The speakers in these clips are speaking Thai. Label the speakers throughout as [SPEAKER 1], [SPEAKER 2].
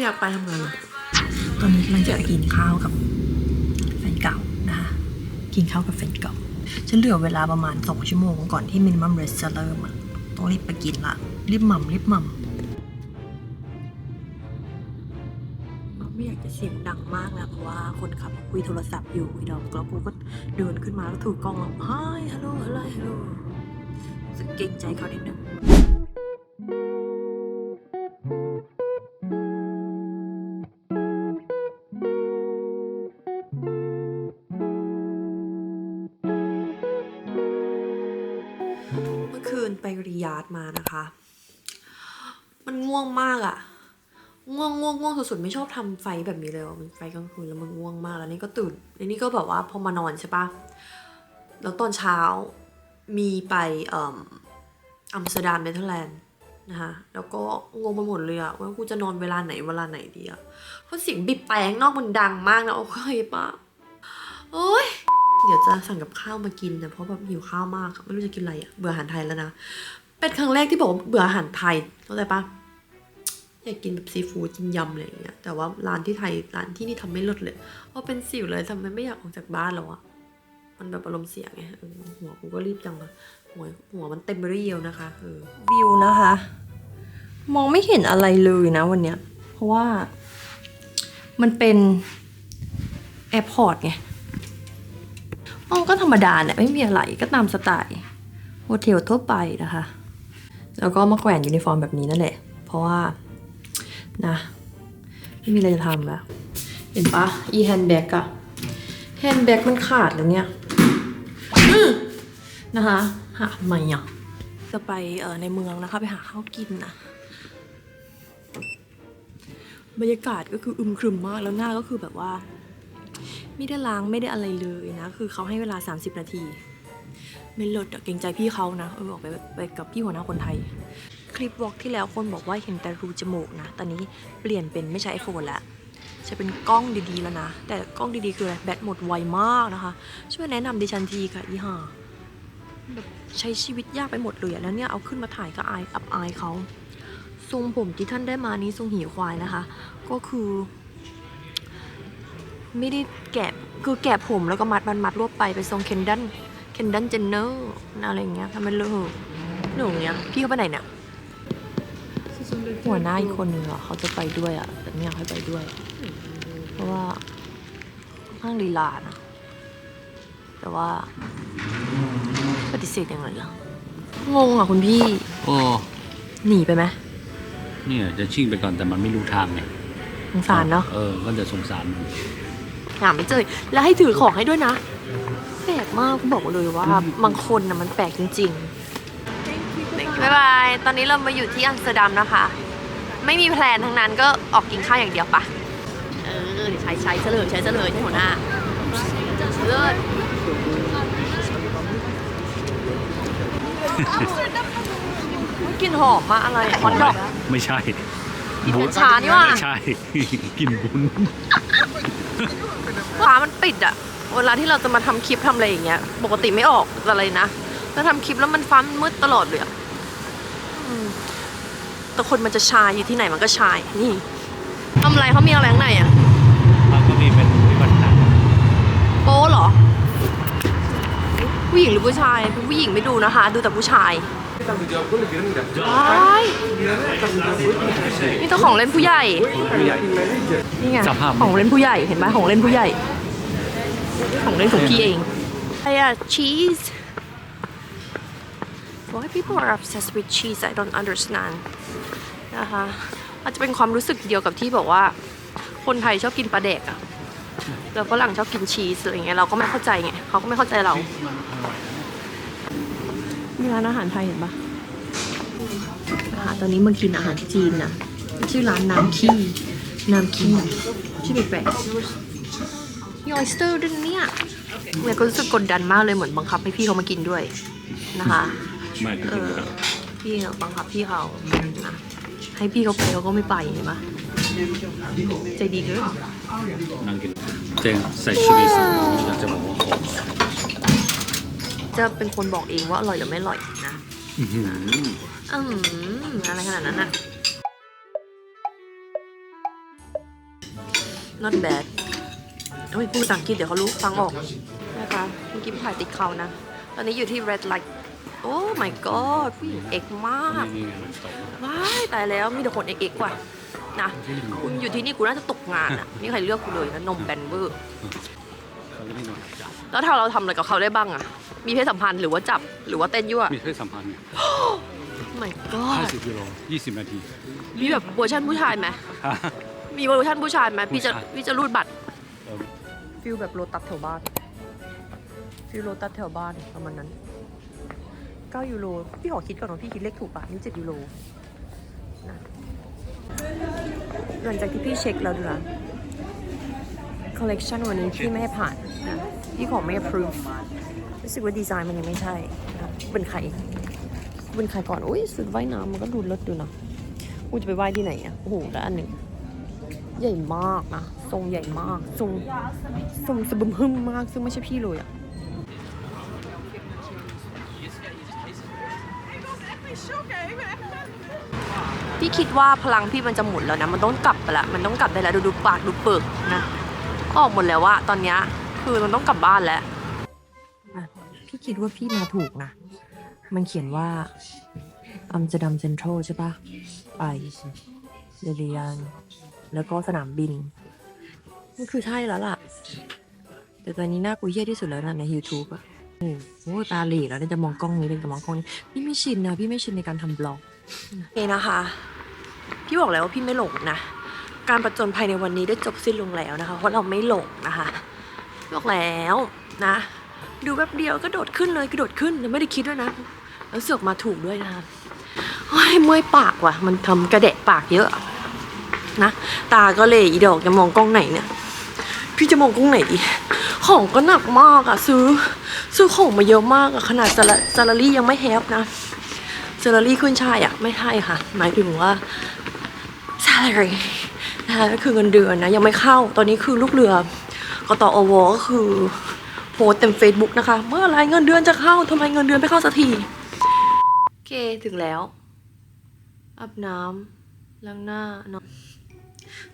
[SPEAKER 1] ไม่อยากไปทำงานเลย
[SPEAKER 2] ตอนนี้กำลังจะไปกินข้าวกับแฟนเก่านะคะกินข้าวกับแฟนเก่า ฉันเหลือเวลาประมาณสองชั่วโมงก่อนที่มินิมัมเรสจะเริ่มอะต้องรีบไปกินละรีบหม่ำรีบหม่ำไม่อยากจะเสียงดังมากนะเพราะว่าคนขับคุยโทรศัพท์อยู่อีดอกแล้วกูก็เดินขึ้นมาแล้วถือกล้องแล้วฮายฮัลโหลอะไรฮัลโหลรู้สึกเกรงใจเขานิดนึง นไปริยาดมานะคะ มันง่วงมากอะง่วงง่วงง่วงสุดๆไม่ชอบทำไฟแบบนี้เลยมันไฟกลางคืนแล้วมันง่วงมากแล้วนี่ก็ตื่นแล้วนี่ก็แบบว่าพอมานอนใช่ปะแล้วตอนเช้ามีไปอัมสเตอร์ดัมเนเธอร์แลนด์นะคะแล้วก็งงไปหมดเลยอะว่ากูจะนอนเวลาไหนเวลาไหนดีอะเพราะเสียงบีบแปลงนอกมันดังมากนะโอเคปะโอ้ย เดี๋ยวจะสั่งกับข้าวมากินนะเพราะแบบหิวข้าวมากอะไม่รู้จะกินอะไรอะเบื่ออาหารไทยแล้วนะเป็นครั้งแรกที่บอกว่าเบื่ออาหารไทยเข้าใจปะอยากกินแบบซีฟู้ดกินยำอะไรอย่างเงี้ยแต่ว่าร้านที่ไทยร้านที่นี่ทำไม่ลดเลยเพราะเป็นสิวเลยทำไมไม่อยากออกจากบ้านแล้วอะมันแบบอารมณ์เสียไงเออหัวกูก็รีบจังอะหัวหัวมันเต็มเรียวนะคะเออวิวนะคะ มองไม่เห็นอะไรเลยนะวันเนี้ยเพราะว่ามันเป็นแอร์พอร์ตไง ห้องก็ธรรมดาเนี่ยไม่มีอะไรก็ตามสไตล์โฮเทลทั่วไปนะคะ แล้วก็มาแขวนยูนิฟอร์มแบบนี้นั่นแหละ เพราะว่านะไม่มีอะไรจะทำแล้วเห็นปะอีแฮนด์แบ็กอะแฮนด์แบ็กมันขาดแล้วเนี่ยนะคะหาทำไมอะจะไปเออในเมืองนะคะ ไปหาข้าวกินนะบรรยากาศก็คืออึมครึมมากแล้วหน้าก็คือแบบว่า ไม่ได้ล้างไม่ได้อะไรเลยนะ คือเขาให้เวลา 30 นาทีไม่ลดเกรงใจพี่เขานะเออออกไปไปกับพี่หัวหน้าคนไทย คลิปวอล์กที่แล้วคนบอกว่าเห็นแต่รูจมูกนะ ตอนนี้เปลี่ยนเป็นไม่ใช้ไอโฟนแล้วใช้เป็นกล้องดีๆแล้วนะ แต่กล้องดีๆคืออะไรแบตหมดไวมากนะคะ ช่วยแนะนำดิฉันทีค่ะอีห่าแบบใช้ชีวิตยากไปหมดเลยแล้วเนี่ยเอาขึ้นมาถ่ายก็อายอับอายเขาทรงผมที่ท่านได้มานี้ทรงหีควายนะคะ ก็คือ ไม่ได้แกะคือแกะผมแล้วก็มัดมัดมัดรวบไปไปทรงเคนดันเคนดันเจนเนอร์อะไรอย่างเงี้ยทำเป็นเลอะหนูอย่างเงี้ยพี่เขาไปไหนเนี่ยหัวหน้าอีกคนนึงเหรอเขาจะไปด้วยอะแต่ไม่อยากให้ไปด้วย เพราะว่าค่อนข้างลีลานะแต่ว่าปฏิเสธยังไงล่ะงงอะคุณพี่
[SPEAKER 3] โอ้
[SPEAKER 2] หนีไปไหม
[SPEAKER 3] เนี่ยจะชิ่งไปก่อนแต่มันไม่รู้ทางไง
[SPEAKER 2] สงสารเนาะ
[SPEAKER 3] เออก็จะสงสารมัน
[SPEAKER 2] หาไม่เจอ แล้วให้ถือของให้ด้วยนะ แปลกมากกูบอกเลยว่าบางคนนะมันแปลกจริงๆบ๊ายบาย ตอนนี้เรามาอยู่ที่อัมสเตอร์ดัมนะคะ ไม่มีแพลนทั้งนั้นก็ออกกินข้าวอย่างเดียวปะเออเดี๋ยวใช้ใช้เฉลยใช้เฉลยใช้หัวหน้าเลิศกลิ่นหอมมากอะไรฮอตดอก
[SPEAKER 3] ไม่ใช่
[SPEAKER 2] กินกัญชานี่หว่า
[SPEAKER 3] ไม่ใช่กินบุญ
[SPEAKER 2] ร้านมันปิดอะเวลาที่เราจะมาทำคลิปทำอะไรอย่างเงี้ย ปกติไม่ออกอะไรนะแล้วทำคลิปแล้วมันฟ้ามันมืดตลอดเลยอะอืมแต่คนมันจะชายอยู่ที่ไหนมันก็ชาย นี่ทำอะไรเขามีอะไรข้างในอะ
[SPEAKER 3] มันก็มีเป็นวิบัติหนัก
[SPEAKER 2] โป๊เหรอ ผู้หญิงหรือผู้ชายเป็นผู้หญิงไม่ดูนะคะ ดูแต่ผู้ชาย ว้ายนี่ตัวของเล่นผู้ใหญ่นี่ไง
[SPEAKER 3] สภาพ
[SPEAKER 2] ของเล่นผู้ใหญ่เห็นไหมของเล่นผู้ใหญ่ ของเล่นของพี่เองอะไรอะ cheese Why people are obsessed with cheese I don't understand นะคะอาจจะเป็นความรู้สึกเดียวกับที่บอกว่า คนไทยชอบกินปลาแดกอะแล้วฝรั่งชอบกินชีสอะไรเงี้ยเราก็ไม่เข้าใจไงเขาก็ไม่เข้าใจเรามี ร้านอาหารไทยเห็นปะอาหารตอนนี้มากินอาหารจีนนะชื่อร้านน้ำขี้น้ำขี้ชื่อแปลกๆมีออสเตอร์ด้วยนะเนี่ยเนี่ยก็รู้สึกกดดันมากเลยเหมือนบังคับให้พี่เขามากินด้วยนะคะ
[SPEAKER 3] ไม่ก็
[SPEAKER 2] เอ
[SPEAKER 3] กิน
[SPEAKER 2] อ
[SPEAKER 3] แล้ว
[SPEAKER 2] พี่เขาบังคับพี่เขานะให้พี่เขาไปเขาก็ไม่ไปเห็นปะใจดีเกิน
[SPEAKER 3] นั่งกินเจงใส่ชิลิสอยากจะบอกว่าหอม
[SPEAKER 2] จะเป็นคนบอกเองว่าอร่อยหรือไม่อร่อยนะ
[SPEAKER 3] อื้อหือ
[SPEAKER 2] อืมอะไรขนาดนั้นอะ not bad เฮ้ยพูดภาษาอังกฤษเดี๋ยวเขารู้ฟังออกนะคะเมื่อกี้ถ่ายติดเขานะ ตอนนี้อยู่ที่ red light โอ้ my god ผู้หญิงเอกมาก
[SPEAKER 3] นี่ไงมันตก
[SPEAKER 2] ว้ายตายแล้วมีแต่คนเอกเอกว่ะนะคุณอยู่ที่นี่กูน่าจะตกงานอะไม่มีใครเลือกกูเลยนะนมแบนเวอร์
[SPEAKER 3] เขาไม่ได้นอน
[SPEAKER 2] แล้วถ้าเราทำอะไรกับเขาได้บ้างอะ มีเพศสัมพันธ์หรือว่าจับหรือว่าเต้นยั่ว
[SPEAKER 3] มีเพศสัมพันธ์ไง
[SPEAKER 2] my god
[SPEAKER 3] 50กิโล20 นาที
[SPEAKER 2] มีแบบเวอร์ชันผู้ชายไหมมีเวอร์ชันผู้ชายไหมพี่จะ
[SPEAKER 3] ผู้ชาย
[SPEAKER 2] พี่จะรูดบัตร
[SPEAKER 3] เออ
[SPEAKER 2] ฟิลแบบโรตัสแถวบ้านฟิลโรตัสแถวบ้านประมาณนั้น9ยูโรพี่ขอคิดก่อนว่าพี่คิดเลขถูกป่ะนี่7ยูโรนะหลังจากที่พี่เช็คแล้วดูนะคอลเลกชันวันนี้พี่ไม่ให้ผ่านนะพี่ขอไม่ approve รู้สึกว่าดีไซน์มันยังไม่ใช่นะเป็นใครเป็นใครก่อน อุ้ยสุดว่ายน้ำมันก็ดูเลิศดูนะกูจะไปว่ายที่ไหนอะ โอ้โหแล้วอันหนึ่งใหญ่มากนะ ทรงใหญ่มาก ทรงทรงสะบึมหึมมาก ซึ่งไม่ใช่พี่เลยอะพี่คิดว่าพลังพี่มันจะหมุนแล้วนะ มันต้องกลับไปละ มันต้องกลับได้แล้ว ดูดูปากดูเปิกนะ ออกหมดแล้วว่าตอนนี้คือมันต้องกลับบ้านแล้ว พี่คิดว่าพี่มาถูกนะ มันเขียนว่าอัมสเตอร์ดัมเซ็นทรัลใช่ปะไปเดเรียนแล้วก็สนามบินมันคือใช่แล้วล่ะ แต่ตอนนี้หน้ากูเหี้ยที่สุดแล้วนะใน YouTube อะโอ้ตาหล่แล้วเนี่ยจะมองกล้องนี้เลยจะมองกล้องนี้พี่ไม่ชินนะพี่ไม่ชินในการทำบล็อกเองนะคะ พี่บอกแล้วว่าพี่ไม่หลงนะ การประจนภัยในวันนี้ได้จบสิ้นลงแล้วนะคะ เพราะเราไม่หลงนะคะ บอกแล้วนะ ดูแป๊บเดียวก็โดดขึ้นเลยกระโดดขึ้นยังไม่ได้คิดด้วยนะ แล้วเสือกมาถูกด้วยนะคะโอ้ยเมื่อยปากว่ะ มันทำกระเดะปากเยอะนะตาก็เลยอีดอกจะมองกล้องไหนเนี่ย พี่จะมองกล้องไหนดีของก็หนักมากอะซื้อ ซื้อของมาเยอะมากอะขนาดซาลาซาลารี่ยังไม่แฮปนะซาลารี่ขึ้นใช่อะไม่ใช่ค่ะ หมายถึงว่า salary นะคะก็คือเงินเดือนนะยังไม่เข้าตอนนี้คือลูกเรือกตอวก็คือ พสต์เต็ม Facebook นะคะ เมื่อไรเงินเดือนจะเข้าทำไมเงินเดือนไม่เข้าสักทีโอเคถึงแล้วอาบน้ำล้างหน้านอน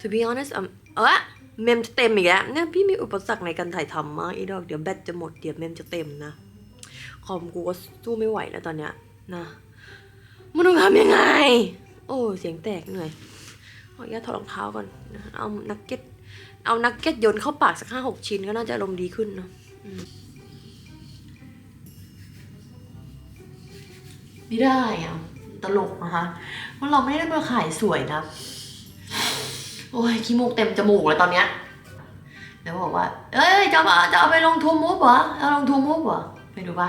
[SPEAKER 2] to be honest อะเออเมมจะเต็มอีกแล้วเนี่ยพี่มีอุปสรรคในการถ่ายทำมากอีดอกเดี๋ยวแบตจะหมดเดี๋ยวเมมจะเต็มนะคอมกูก็สู้ไม่ไหวแล้วตอนเนี้ยนะมันต้องทำยังไง โอ้เสียงแตกเหนื่อยขออนุญาตถอดรองเท้าก่อนเอานักเก็ตเอานักเก็ตโยนเข้าปากสักห้าหกชิ้นก็น่าจะอารมดีขึ้นเนอะ ไม่ได้อะตลกนะคะเพราเราไม่ได้มาขายสวยนะ โอ้ยขี้มูกเต็มจมูกเลยตอนเนี้ยแล้วบอกว่า เอ้ยจะมาจะเอาไปลงทูมูฟเหรอเอาลงทูมูฟเหรอไปดูปะ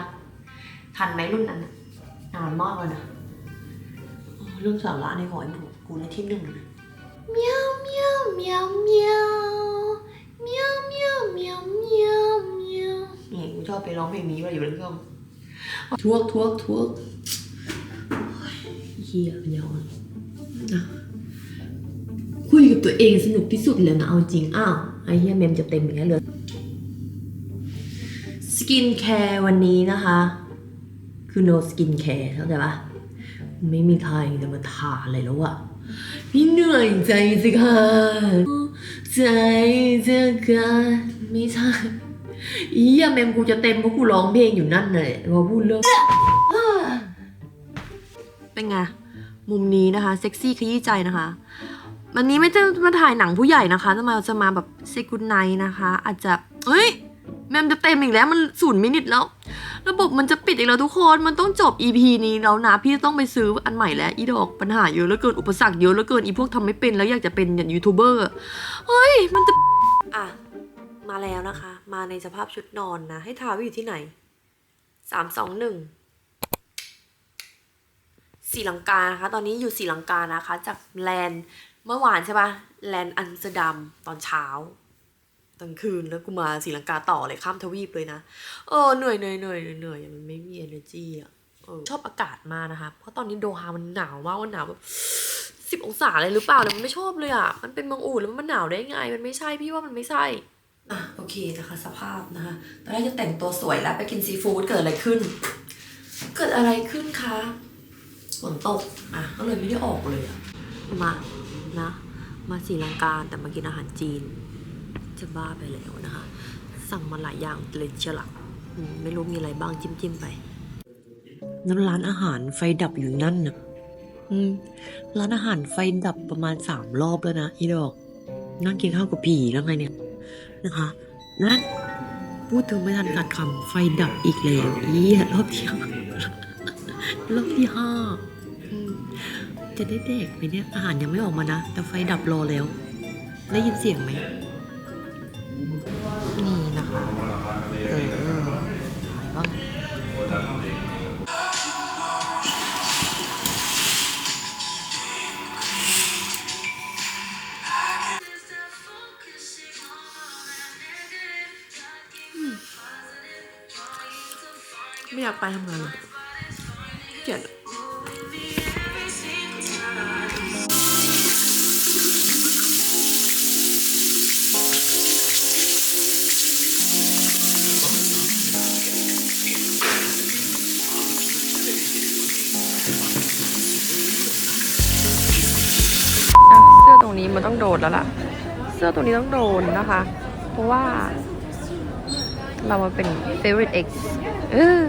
[SPEAKER 2] ทันไหมรุ่นนั้นน่ะนานมากเลยนะโอ้เรื่องสาระในหอยหมูกูในที่หนึ่งนะเมียวเมียวเมียวเมียว ชอบไปร้องเพลงนี้ว่าอยู่ในเครื่องทวกทวกทวกเฮียเป็นยังไงนะคุยกับตัวเองสนุกที่สุดเลยนะเอาจริง อ้าวไอ้เหี้ยเมมจะเต็มอย่างเงี้เลยสกินแคร์วันนี้นะคะ คือ no skin care เข้าใจปะไม่มีใครจะมาทาอะไรแล้วอะพี่เหนื่อยใจสิคะใจจะกันไม่ใช่ อีเหี้ยเมมกูจะเต็มเพราะกูร้องเพลงอยู่นั่นเลยพอพูดเรื่องเป็นไง มุมนี้นะคะ เซ็กซี่ขยี้ใจนะคะวันนี้ไม่จะมาถ่ายหนังผู้ใหญ่นะคะจะมาจะมาแบบเซกุนไนนะคะ อาจจะเฮ้ยแมมจะเต็มอีกแล้วมันศูนย์มินิทแล้ว ระบบมันจะปิดอีกแล้วทุกคนมันต้องจบ EP นี้แล้วนะ พี่ต้องไปซื้ออันใหม่แล้วอีดอกปัญหาเยอะเหลือเกินอุปสรรคเยอะเหลือเกินอีพวกทำไม่เป็นแล้วอยากจะเป็นอย่างยูทูบเบอร์เฮ้ยมันจะอะ มาแล้วนะคะ มาในสภาพชุดนอนนะ ให้ทาว่าอยู่ที่ไหนสามสองหนึ่งศรีลังกานะคะ ตอนนี้อยู่ศรีลังกานะคะ จากแลนเมื่อวานใช่ปะแลนอัมสเตอร์ดัมตอนเช้าตอนคืนแล้วกูมาศรีลังกาต่อเลยข้ามทวีปเลยนะ เออเหนื่อยเหนื่อยเหนื่อยเหนื่อยมันไม่มี energy อะออชอบอากาศมากนะคะ เพราะตอนนี้โดฮามันหนาวมากมันหนาวแบบสิบองศาเลยหรือเปล่าเลยมันไม่ชอบเลยอะ มันเป็นเมืองอุ่นแล้วมันหนาวได้ไง มันไม่ใช่พี่ว่ามันไม่ใช่ อะโอเคนะคะสภาพนะคะตอนแรกจะแต่งตัวสวยแล้วไปกินซีฟู้ดเกิดอะไรขึ้น เกิดอะไรขึ้นคะฝนตกอะก็เลยไม่ได้ออกเลยอะมานะมาศรีลังกาแต่มากินอาหารจีน จะบ้าไปแล้วนะคะ สั่งมาหลายอย่างเลยเชียวละอืมไม่รู้มีอะไรบ้างจิ้มจิ้มๆไปนั่นร้านอาหารไฟดับอยู่นั่นนะอืมร้านอาหารไฟดับประมาณสามรอบแล้วนะอีดอกนั่งกินข้าวกับผีแล้วไงเนี่ย นะคะนั่นพูดถึงไม่ทันขาดคำไฟดับอีกแล้วอีรอบที่ห้ารอบที่ห้าจะได้เด็กไหมเนี่ยอาหารยังไม่ออกมานะ แต่ไฟดับรอแล้ว ได้ยินเสียงไหม อยากไปทำงานเกลียดเสื้อตรงนี้มันต้องโดนแล้วล่ะ เสื้อตรงนี้ต้องโดนนะคะ เพราะว่าเรามาเป็น favorite X เออ